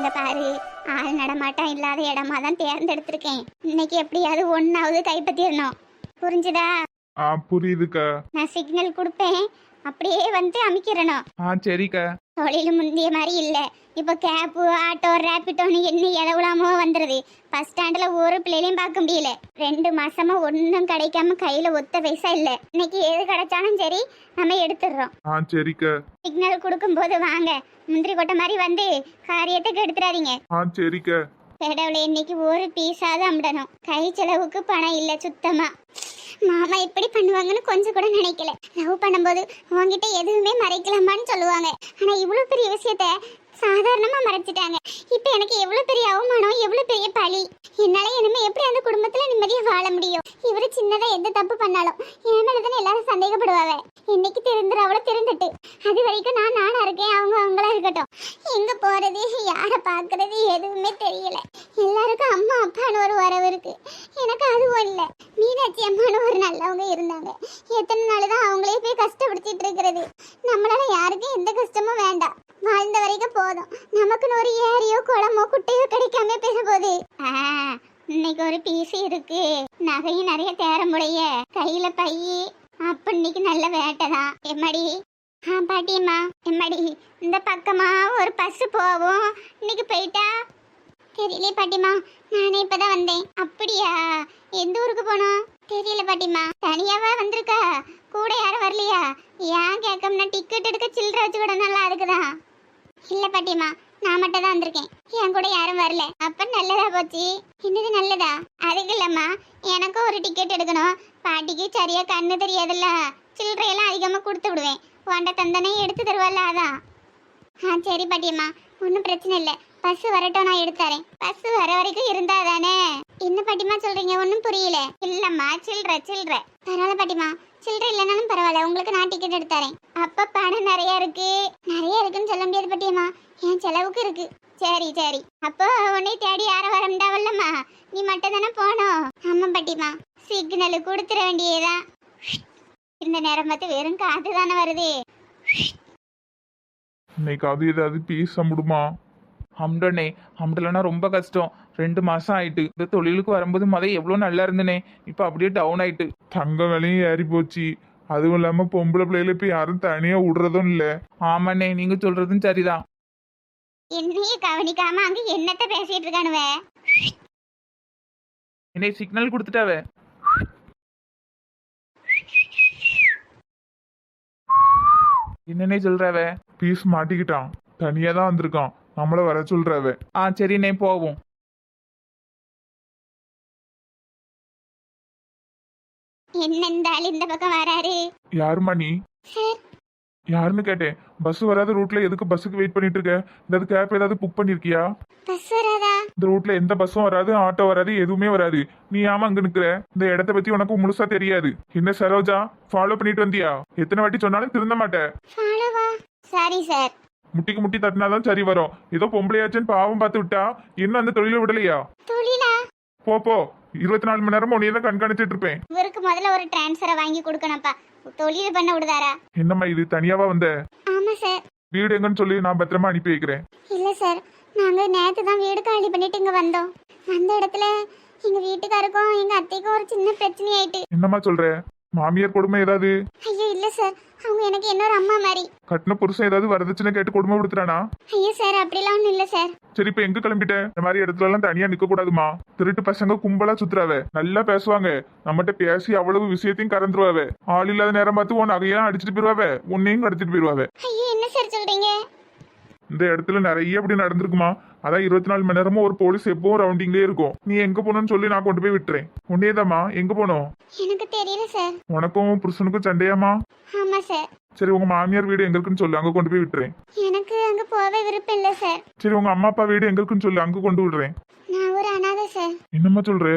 இந்த பாரு. ஆள் நடமாட்டம் இல்லாத இடமா தான் தேர்ந்தெடுத்திருக்கேன். இன்னைக்கு எப்படியாவது ஒன்னாவது கைப்பற்றிடணும். புரிஞ்சுதா? ஆ புரியுதுக்கா. நான் சிக்னல் கொடுப்பேன். அப்படியே வந்து அமைக்கிறணும். ஆ சரிக்கா. தொழில் முந்திய மாதிரி இல்லை. இப்போ கேப்பு ஆட்டோ ரேப்பிட்டோன்னு என்ன எவ்வளோமோ வந்துடுது பஸ் ஸ்டாண்டில் ஒரு பிள்ளைகளையும் பார்க்க முடியல. ரெண்டு மாசமா ஒன்றும் கிடைக்காம கையில் ஒத்த பைசா இல்லை. இன்னைக்கு எது கிடைச்சாலும் சரி நம்ம எடுத்துடுறோம். ஆ சரிக்கா. சிக்னல் கொடுக்கும்போது வாங்க. முந்திரி கொட்டை மாதிரி வந்து காரியத்தை கெடுத்துறாதீங்க ஆ சரிக்கா. கடவுளை இன்னைக்கு ஒரு பீஸாவது அம்பிடணும் கை செலவுக்கு பணம் இல்லை சுத்தமா. மாமா இப்படி பண்ணுவாங்கன்னு கொஞ்சம் கூட நினைக்கல. லவ் பண்ணும்போது உங்ககிட்ட எதுவுமே மறைக்கலாமான்னு சொல்லுவாங்க. ஆனா இவ்வளவு பெரிய விஷயத்த சாதாரணமா மறைச்சிட்டாங்க. இப்ப எனக்கு எவ்வளவு பெரிய அவமானம் எவ்வளவு பெரிய பழி? என்னால இனிமே எப்படி அந்த குடும்பத்துல நிம்மதியா வாழ முடியும்? இவரு சின்னதா எந்த தப்பு பண்ணாலும் என் மேலதானே எல்லாரும் சந்தேகப்படுவாங்க. இன்னைக்கு திருந்துற அவளை தெரிந்துட்டு. அது வரைக்கும் நான் நானா இருக்கேன் அவங்க அவங்களா இருக்கட்டும். எங்க போறது யாரை பாக்குறது எதுவுமே தெரியல. எல்லாருக்கும் அம்மா அப்பான்னு ஒரு வரவு இருக்கு. எனக்கு அதுவும் இல்லை. மீனாட்சி அம்மான்னு ஒரு நல்லவங்க இருந்தாங்க. எத்தனை நாள் தான் அவங்களே போய் கஷ்டப்படுத்திட்டு இருக்கிறது. நம்மளால யாருக்கும் எந்த கஷ்டமும் வேண்டாம். வாழ்ந்த வரைக்கும் போதும். நமக்குன்னு ஒரு ஏரியோ குளமோ குட்டையோ கிடைக்காம பேச போகுது. ஆ, இன்னைக்கு ஒரு பீஸ் இருக்கு. நகையும் நிறைய தேரமுடைய கையில பையி அப்ப இன்னைக்கு நல்ல வேட்டை தான். ஆ பாட்டியம்மா எம்மாடி? இந்த பக்கமா ஒரு பஸ் போவோம் இன்னைக்கு போயிட்டா? தெரியல பாட்டிமா நானே இப்பதான் வந்தேன். அப்படியா? எந்த ஊருக்கு போனோம்? தெரியல பாட்டிமா தனியாவா வந்திருக்கா? கூட யாரும் வரலையா? ஏன் கேட்கம்னா டிக்கெட் எடுக்க சில்லற வச்சு கூட நல்லா அதுக்குதான் இல்ல பாட்டிமா நான் மட்டும் தான் வந்திருக்கேன். என் கூட யாரும் வரல. அப்ப நல்லதா போச்சு. என்னது நல்லதா? அதுக்கு இல்லம்மா எனக்கும் ஒரு டிக்கெட் எடுக்கணும். பாட்டிக்கு சரியா கண்ணு தெரியாதுல்ல. சில்லறையெல்லாம் அதிகமா கொடுத்து விடுவேன். உன்ட தந்தனே எடுத்து தருவல்ல அதான். ஆ சரி பாட்டியம்மா ஒன்றும் பிரச்சனை இல்லை. பஸ் வரட்டும் நான் எடுத்தாரேன் பஸ் வர வரைக்கும் இருந்தா தானே? என்ன பாட்டிமா சொல்றீங்க? ஒன்றும் புரியல. இல்லம்மா சில்ற சில்ற பரவாயில்ல பாட்டிமா சில்லற இல்லைனாலும் பரவாயில்ல உங்களுக்கு நான் டிக்கெட் எடுத்தாரேன் அப்ப பணம் நிறைய இருக்கு. நிறைய இருக்குன்னு சொல்ல முடியாது பட்டியம்மா. என் செலவுக்கு இருக்கு. சரி சரி. அப்போ உன்னை தேடி யாரும் வரமுண்டாவல்லம்மா நீ மட்டும் தானே போனோம் ஆமா பாட்டிமா சிக்னல் கொடுத்துட வேண்டியதுதான். இந்த நேரம் பார்த்து வெறும் காத்து தானே வருது. இன்னைக்காவது ஏதாவது பேச முடியுமா? அம்டனே. அம்டலன்னா ரொம்ப கஷ்டம். ரெண்டு மாசம் ஆயிட்டு. இந்த தொழிலுக்கு வரும்போது முத எவ்வளோ நல்லா இருந்தனே. இப்போ அப்படியே டவுன் ஆயிட்டு. தங்க விலையும் ஏறி போச்சு. அதுவும் இல்லாம பொம்பளை பிள்ளைகளை இப்ப யாரும் தனியா விடுறதும் இல்ல. ஆமாண்ணே நீங்க சொல்றதும் சரிதான். என்னையே கவனிக்காம அங்க என்னத்த பேசிட்டு இருக்கானுவ? என்னை சிக்னல் கொடுத்துட்டாவே? என்னன்னே சொல்றாவே? பீஸ் மாட்டிக்கிட்டான். தனியா தான் வந்திருக்கான். நம்மள வர சொல்றவ? ஆ சரிண்ணே போவோம். என்ன இந்த ஆள் இந்த பக்கம் வராரு? யாரும்மா நீ? சார். யாருன்னு கேட்டேன். பஸ் வராத ரூட்ல எதுக்கு பஸ்ஸுக்கு வெயிட் பண்ணிட்டு இருக்க? ஏதாவது கேப் ஏதாவது புக் பண்ணிருக்கியா? பஸ் வராதா? இந்த ரூட்ல எந்த பஸ்ஸும் வராது ஆட்டோ வராது எதுவுமே வராது. நீ ஆமா அங்க நிக்கிற? இந்த இடத்த பத்தி உனக்கு முழுசா தெரியாது. என்ன சரோஜா ஃபாலோ பண்ணிட்டு வந்தியா? எத்தனை வாட்டி சொன்னாலும் திருந்த மாட்டேன் ஃபாலோவா சாரி சார் முட்டிக்கு முட்டி தட்டினாதான் சரி வரும். ஏதோ பொம்பளையாச்சுன்னு பாவம் பார்த்து விட்டா இன்னும் அந்த தொழில விடலையா? தொழிலா? போ போ. இருபத்தி நாலு மணி நேரமும் உன்னையே தான் கண்காணிச்சிட்டு இருப்பேன். இவருக்கு முதல்ல ஒரு டிரான்ஸ்ஃபரை வாங்கி கொடுக்கணும்ப்பா. தொழில் பண்ண விடுதாரா? என்னம்மா இது தனியாவா வந்த? ஆமா சார் வீடு எங்கன்னு சொல்லி நான் பத்திரமா அனுப்பி வைக்கிறேன். இல்ல சார் நாங்க நேத்து தான் வீடு காலி பண்ணிட்டு இங்க வந்தோம். அந்த இடத்துல எங்க வீட்டுக்காருக்கும் எங்க அத்தைக்கும் ஒரு சின்ன பிரச்சனை ஆயிட்டு என்னம்மா சொல்ற? மாமியார் கொடுமை ஏதாவது? ஐயோ இல்ல சார். அவங்க எனக்கு இன்னொரு அம்மா மாதிரி. கட்டின புருஷன் ஏதாவது வரதட்சணை கேட்டு கொடுமை கொடுத்துறானா ஐயோ சார் அப்படிலாம் ஒன்றும் இல்லை சார். சரி இப்ப எங்க கிளம்பிட்ட? இந்த மாதிரி இடத்துல எல்லாம் தனியா நிக்க கூடாதுமா. திருட்டு பசங்க கும்பலா சுத்துறாவ. நல்லா பேசுவாங்க. நம்மகிட்ட பேசி அவ்வளவு விஷயத்தையும் கறந்துருவாவ. ஆள் இல்லாத நேரம் பார்த்து உன் நகையெல்லாம் அடிச்சிட்டு போயிருவாவ. உன்னையும் கடத்திட்டு போயிருவாவ. ஐயோ என்ன சார் சொல்றீங்க? இந்த இடத்துல நிறைய இப்படி நடந்திருக்குமா? அதான் இருபத்தி நாலு மணி நேரமும் ஒரு போலீஸ் எப்பவும் ரவுண்டிங்லேயே இருக்கும். நீ எங்க போகணும்னு சொல்லி நான் கொண்டு போய் விட்டுறேன். உன்னேதாம்மா எங்க போனோம் எனக்கு தெரியல சார் உனக்கும் புருஷனுக்கும் சண்டையாமா ஆமா சார் சரி உங்க மாமியார் வீடு எங்க இருக்குன்னு சொல்லு அங்க கொண்டு போய் விட்டுறேன். எனக்கு அங்க போக விருப்பம் இல்லை சார் சரி உங்க அம்மா அப்பா வீடு எங்க இருக்குன்னு சொல்லு அங்க கொண்டு விடுறேன். நான் ஒரு அனாதை சார் என்னம்மா சொல்ற?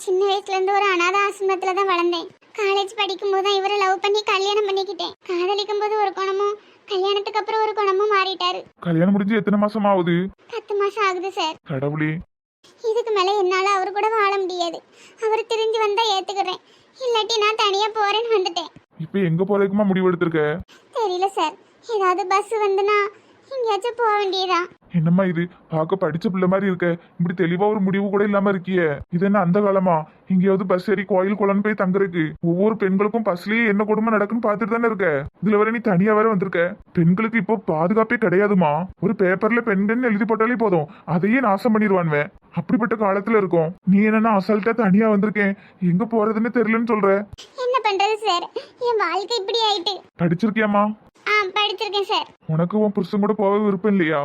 சின்ன வயசுல இருந்து ஒரு அனாத ஆசிரமத்துல தான் வளர்ந்தேன். காலேஜ் படிக்கும் போது தான் இவரை லவ் பண்ணி கல்யாணம் பண்ணிக்கிட்டேன். காதலிக்கும் போது ஒரு குணமும் கல்யாணத்துக்கு அப்புறம் ஒரு குணமும் மாறிட்டாரு. கல்யாணம் முடிஞ்சு எத்தனை மாசம் ஆகுது? பத்து மாசம் ஆகுது சார் கடவுளே. இதுக்கு மேல என்னால அவர் கூட வாழ முடியாது. அவர் திரும்பி வந்தா ஏத்துக்கிறேன். இல்லாட்டி நான் தனியா போறேன்னு வந்துட்டேன். இப்ப எங்க போறதுக்குமா முடிவு எடுத்திருக்க? தெரியல சார் ஏதாவது பஸ் வந்துனா எங்கேயாச்சும் போக வேண்டியதா என்னம்மா இது? பார்க்க படிச்ச பிள்ளை மாதிரி இருக்க. இப்படி தெளிவா ஒரு முடிவு கூட இல்லாம இருக்கியே. இது என்ன அந்த காலமா? எங்கேயாவது பஸ் ஏறி கோயில் குளம்னு போய் தங்குறதுக்கு. ஒவ்வொரு பெண்களுக்கும் பஸ்லயே என்ன கொடுமை நடக்குன்னு பார்த்துட்டு தானே இருக்க. இதுல வர நீ தனியா வேற வந்திருக்க. பெண்களுக்கு இப்போ பாதுகாப்பே கிடையாதுமா. ஒரு பேப்பர்ல பெண்கள் எழுதி போட்டாலே போதும். அதையே நாசம் பண்ணிடுவான்வன் அப்படிப்பட்ட காலத்துல இருக்கோம். நீ என்னன்னா அசால்ட்டா தனியா வந்திருக்கேன். எங்க போறதுன்னு தெரியலன்னு சொல்ற. என்ன பண்றது சார் என் வாழ்க்கை இப்படி ஆயிட்டு. படிச்சிருக்கியாமா ஆ படிச்சிருக்கேன் சார் உனக்கு உன் புருஷன் கூட போக விருப்பம் இல்லையா?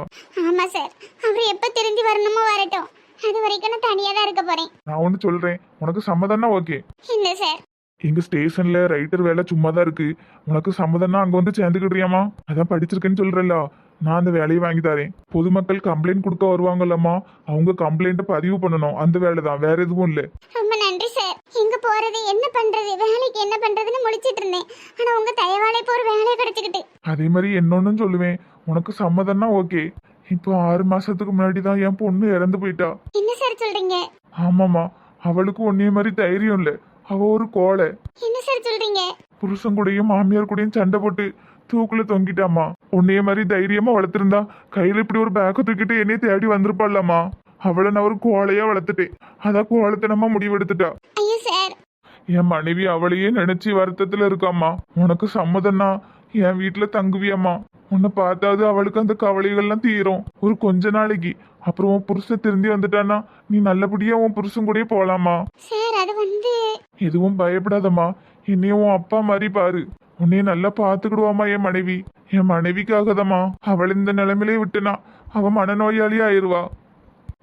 ஆமா சார் அவர் எப்ப திரும்பி வரணுமோ வரட்டும். அது வரைக்கும் நான் தனியா தான் இருக்க போறேன். நான் ஒன்று சொல்றேன். உனக்கு சம்மதம்னா ஓகே என்ன சார் எங்க ஸ்டேஷன்ல ரைட்டர் வேலை சும்மா தான் இருக்கு. உனக்கு சம்மதம்னா அங்க வந்து சேர்ந்துக்கிடுறியாமா அதான் படிச்சிருக்கேன்னு சொல்றல நான் அந்த வேலையை வாங்கி தரேன். பொதுமக்கள் கம்ப்ளைண்ட் கொடுக்க வருவாங்கல்லம்மா? அவங்க கம்ப்ளைண்ட்டை பதிவு பண்ணணும். அந்த வேலை தான் வேற எதுவும் இல்லை. ரொம்ப நன்றி சார் எங்க போறது என்ன பண்றது? வேலைக்கு என்ன பண்றதுன்னு முழிச்சிட்டு இருந்தேன். ஆனா உங்க தயவாலே இப்போ ஒரு வேலையை கிடைச்சிக்கிட்டு. அதே மாதிரி என்னொன்னு சொல்லுவேன். உனக்கு சம்மதம்னா ஓகே. இப்போ ஆறு மாசத்துக்கு முன்னாடி தான் என் பொண்ணு இறந்து போயிட்டா. என்ன சார் சொல்றீங்க? ஆமாம்மா. அவளுக்கு ஒன்னே மாதிரி தைரியம் இல்லை. அவ ஒரு கோழை. என்ன சார் சொல்றீங்க? புருஷன் கூடயும் மாமியார் கூடயும் சண்டை போட்டு தூக்குல தொங்கிட்டாமா உன்னைய மாதிரி தைரியமா வளர்த்திருந்தா கையில இப்படி ஒரு பேக்க தூக்கிட்டு என்னைய தேடி வந்திருப்பாள்லாமா அவளை நான் ஒரு கோழையா வளர்த்துட்டேன். அதான் கோலத்தனமா முடிவெடுத்துட்டா. என் மனைவி அவளையே நினைச்சு வருத்தத்துல இருக்காம்மா. உனக்கு சம்மதம்னா என் வீட்டுல தங்குவியம்மா. உன்னை பார்த்தாவது அவளுக்கு அந்த கவலைகள்லாம் தீரும். ஒரு கொஞ்ச நாளைக்கு. அப்புறம் உன் புருஷன் திரும்பி வந்துட்டான்னா நீ நல்லபடியா உன் புருஷன் கூடயே போலாமா? சார் அது வந்து எதுவும் பயப்படாதம்மா. என்னையும் உன் அப்பா மாதிரி பாரு. உன்னைய நல்லா பாத்துக்கிடுவாமா என் மனைவி. என் மனைவிக்காக தாம்மா அவள் இந்த நிலைமையிலே விட்டுனா அவ மனநோயாளி ஆயிருவா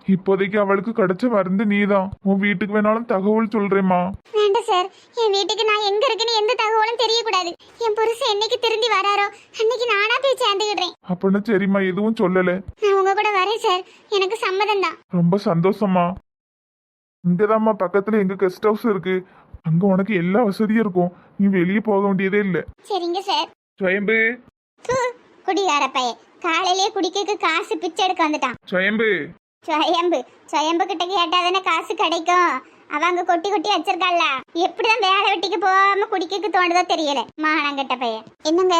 இப்போதைக்கு அவளுக்கு கிடைச்ச மருந்து நீதான். உன் வீட்டுக்கு வேணாலும் தகவல் சொல்றேம்மா. வேண்டாம் சார். என் வீட்டுக்கு நான் எங்க இருக்குன்னு எந்த தகவலும் தெரியக்கூடாது. என் புருஷன் என்னைக்கு திரும்பி வராரோ அன்னைக்கு நானா போய் சேர்ந்துக்கிடுறேன் அப்படின்னு சரிம்மா எதுவும் சொல்லல. நான் உங்க கூட வரேன் சார். எனக்கு சம்மதம் தான். ரொம்ப சந்தோஷமா இங்கதாம்மா பக்கத்துல எங்க கெஸ்ட் ஹவுஸ் இருக்கு. அங்க உனக்கு எல்லா வசதியும் இருக்கும். நீ வெளியே போக வேண்டியதே இல்ல. சரிங்க சார். சுயம்பு. குடிகார பையன். காலையிலேயே குடிக்க காசு பிச்சை எடுக்க வந்துட்டான். சுயம்பு. சுயம்பு. சுயம்பு கிட்ட கேட்டா தானே காசு கிடைக்கும். அவங்க கொட்டி கொட்டி வச்சிருக்காள்ல. எப்படிதான் வேலை வெட்டிக்கு போகாம குடிக்க தோணுதோ தெரியல. மானங்கிட்ட பையன் என்னங்க?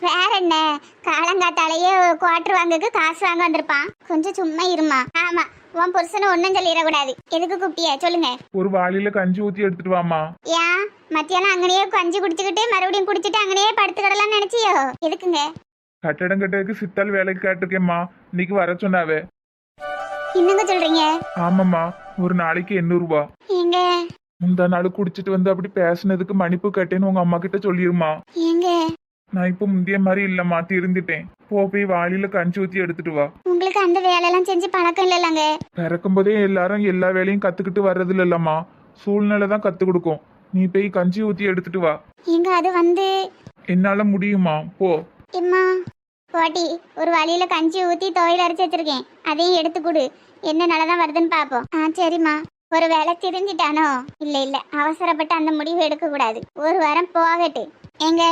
வேற என்ன? காலங்காத்தாலேயே குவார்டர் வாங்கக்கு காசு வாங்க வந்திருப்பான். கொஞ்சம் சும்மா இருமா. ஆமா உன் புருஷனை ஒன்னும் சொல்லிடக்கூடாது. எதுக்கு கூப்பிட்டிய? சொல்லுங்க. ஒரு வாளியில கஞ்சி ஊத்தி எடுத்துட்டு வாமா ஏன்? மத்தியானம் அங்கனையே கஞ்சி குடிச்சுக்கிட்டு மறுபடியும் குடிச்சிட்டு அங்கனையே படுத்துக்கிடலாம்னு நினைச்சியோ? எதுக்குங்க? கட்டடம் கட்டுறதுக்கு சித்தால் வேலைக்கு கேட்டிருக்கேம்மா. இன்னைக்கு வர சொன்னாவே. என்னங்க சொல்றீங்க? ஆமாம்மா ஒரு நாளைக்கு எண்ணூறு ரூபா ஏங்க? முந்தா நாள் குடிச்சிட்டு வந்து அப்படி பேசுனதுக்கு மன்னிப்பு கட்டேன்னு உங்க அம்மா கிட்ட சொல்லிருமா ஏங்க? நான் இப்போ முந்தைய மாதிரி இல்லம்மா திருந்திட்டேன். போ போய் வாளியில கஞ்சி ஊத்தி எடுத்துட்டு வா. உங்களுக்கு அந்த வேலையெல்லாம் செஞ்சு பழக்கம் இல்லைல்லங்க. பிறக்கும் போதே எல்லாரும் எல்லா வேலையும் கத்துக்கிட்டு வர்றது இல்லம்மா சூழ்நிலை தான் கத்து கொடுக்கும். நீ போய் கஞ்சி ஊத்தி எடுத்துட்டு வா. ஏங்க அது வந்து என்னால முடியுமா? போ. எம்மா? பாட்டி ஒரு வழியில கஞ்சி ஊத்தி துவையல் அரைச்சு வச்சிருக்கேன். அதையும் எடுத்து கொடு. என்ன நல்லதான் வருதுன்னு பாப்போம். ஆ சரிம்மா. ஒரு வேலை திருந்திட்டானோ இல்ல இல்ல. அவசரப்பட்டு அந்த முடிவு எடுக்க கூடாது ஒரு வாரம் போகட்டு. ஏங்க?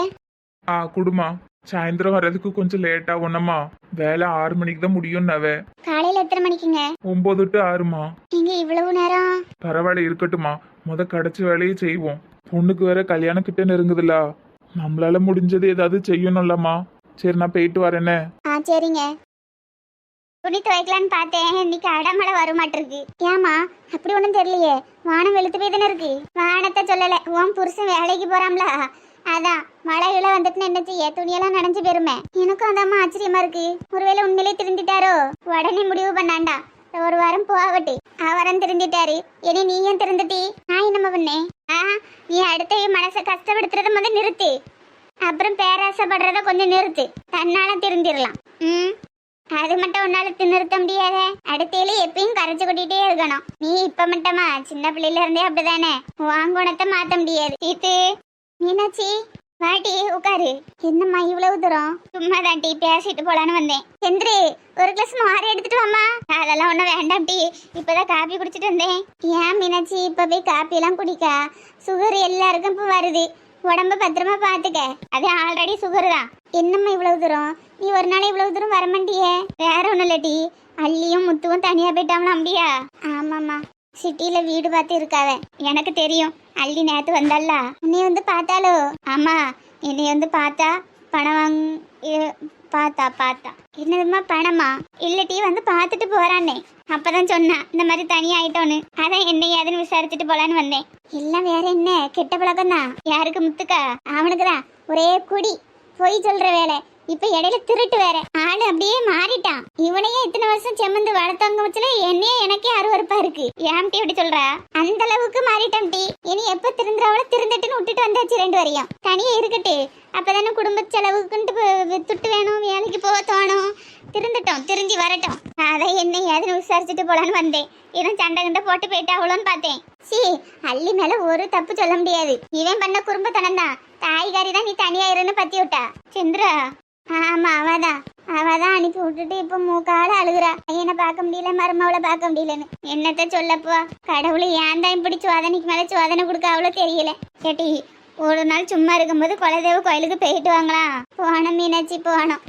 ஆ குடுமா. சாயந்தரம் வர்றதுக்கு கொஞ்சம் லேட் ஆகும்னம்மா. வேலை ஆறு மணிக்கு தான் முடியும்னாவே. காலையில எத்தனை மணிக்குங்க? ஒன்பது டு ஆறுமா நீங்க இவ்வளவு நேரம்? பரவாயில்ல இருக்கட்டுமா முத கிடைச்ச வேலையை செய்வோம். பொண்ணுக்கு வேற கல்யாணம் கிட்ட நெருங்குதுல நம்மளால முடிஞ்சது ஏதாவது செய்யணும்லம்மா. சரி நான் போயிட்டு வரேனே. ஆ சரிங்க. துணி துவைக்கலான்னு பார்த்தேன். இன்னைக்கு அடமழை வர மாட்டிருக்கு ஏமா அப்படி ஒன்றும் தெரியலையே. வானம் வெளுத்து போய் தானே இருக்கு. வானத்தை சொல்லலை. உன் புருஷன் வேலைக்கு போறாம்ல அதான் மழை இழ வந்துட்டுன்னு என்ன செய்ய துணியெல்லாம் நனைஞ்சு போயிருமே. எனக்கும் அதாம்மா ஆச்சரியமா இருக்கு. ஒருவேளை உண்மையிலே திருந்திட்டாரோ? உடனே முடிவு பண்ணாண்டா. ஒரு வாரம் போகட்டு. அவரம் திருந்திட்டாரு. இனி நீயும் திருந்துட்டி. நான் என்னம்மா பண்ணேன்? ஆ நீ அடுத்த மனசை கஷ்டப்படுத்துறத முதல் நிறுத்து. அப்புறம் பேராசைப்படுறத கொஞ்சம் நிறுத்து. தன்னால திருந்திடலாம் ம். அது மட்டும் உன்னால நிறுத்த முடியாத. அடுத்தையில எப்பயும் கரைச்சு கொட்டிட்டே இருக்கணும். நீ இப்ப மட்டுமா? சின்ன பிள்ளையில இருந்தே அப்படிதானே? வாங்குணத்தை மாத்த முடியாது. சீத்து மீனாட்சி வாட்டி உட்காரு. என்னம்மா இவ்வளவு தூரம்? சும்மா தாண்டி டீ பேசிட்டு போலான்னு வந்தேன். சென்று ஒரு கிளாஸ் மாறி எடுத்துட்டு வாமா அதெல்லாம் ஒன்றும் வேண்டாம் டி. இப்பதான் காப்பி குடிச்சிட்டு வந்தேன். ஏன் மீனாட்சி இப்ப போய் காப்பி எல்லாம் சுகர் எல்லாருக்கும் இப்ப வருது. உடம்ப பத்திரமா பாத்துக்க. அது ஆல்ரெடி சுகர் தான் என்னம்மா இவ்வளவு தூரம்? நீ ஒரு நாள் இவ்வளவு தூரம் வரமாட்டியே வேற ஒண்ணும் இல்லடி அள்ளியும் முத்துவும் தனியா போயிட்டாங்களா அப்படியா ஆமாம்மா. சிட்டில வீடு பார்த்து இருக்காவ. எனக்கு தெரியும். அள்ளி நேத்து வந்தால உன்னை வந்து பார்த்தாலோ ஆமா. என்னை வந்து பார்த்தா பணம் வாங் பார்த்தா பார்த்தா என்னதுமா பணமா? இல்லட்டி வந்து பார்த்துட்டு போறானே அப்பதான் சொன்னான் இந்த மாதிரி தனியா ஆயிட்டோன்னு. அதான் என்ன ஏதுன்னு விசாரிச்சுட்டு போலான்னு வந்தேன். எல்லாம் வேற என்ன? கெட்ட பழக்கம் தான் யாருக்கு முத்துக்கா? அவனுக்கு தான் ஒரே குடி. பொய் சொல்ற வேலை. இப்ப இடையில திருட்டு வேற. ஆளு அப்படியே மாறிட்டான். இவனையே இத்தனை வருஷம் செம்மந்து வளர்த்தவங்க வச்சுல என்னையே எனக்கே அருவருப்பா இருக்கு. ஏம்டி இப்படி சொல்றா? அந்த அளவுக்கு மாறிட்டம் டி. இனி எப்ப திருந்துறாவள திருந்துட்டுன்னு விட்டுட்டு வந்தாச்சு ரெண்டு வரையும் தனியே இருக்கட்டு. அப்பதானே குடும்ப செலவுக்குன்ட்டு துட்டு வேணும் வேலைக்கு போக தோணும். திருந்துட்டோம் திருந்தி வரட்டும். அதை என்ன ஏதுன்னு விசாரிச்சுட்டு போலான்னு வந்தேன். இவன் சண்டை கண்டை போட்டு போயிட்டு அவ்வளோன்னு பார்த்தேன். சி அள்ளி மேல ஒரு தப்பு சொல்ல முடியாது. இவன் பண்ண குறும்புத்தனம் தான் தாய்காரி தான் நீ தனியா இருன்னு பத்தி விட்டா சந்திரா ஆமா அவதான். அவதான் அனுப்பி விட்டுட்டு இப்ப மூக்கால அழுகுறா. பையனை பார்க்க முடியல மருமவளை பார்க்க முடியலன்னு. என்னத்த சொல்லப்போ? கடவுள் ஏன் தான் இப்படி சோதனைக்கு மேல சோதனை கொடுக்க அவ்வளோ தெரியல? கேட்டி ஒரு நாள் சும்மா இருக்கும்போது குலதெய்வ கோயிலுக்கு போயிட்டு வாங்களாம். போனோம் மீனாட்சி போனோம்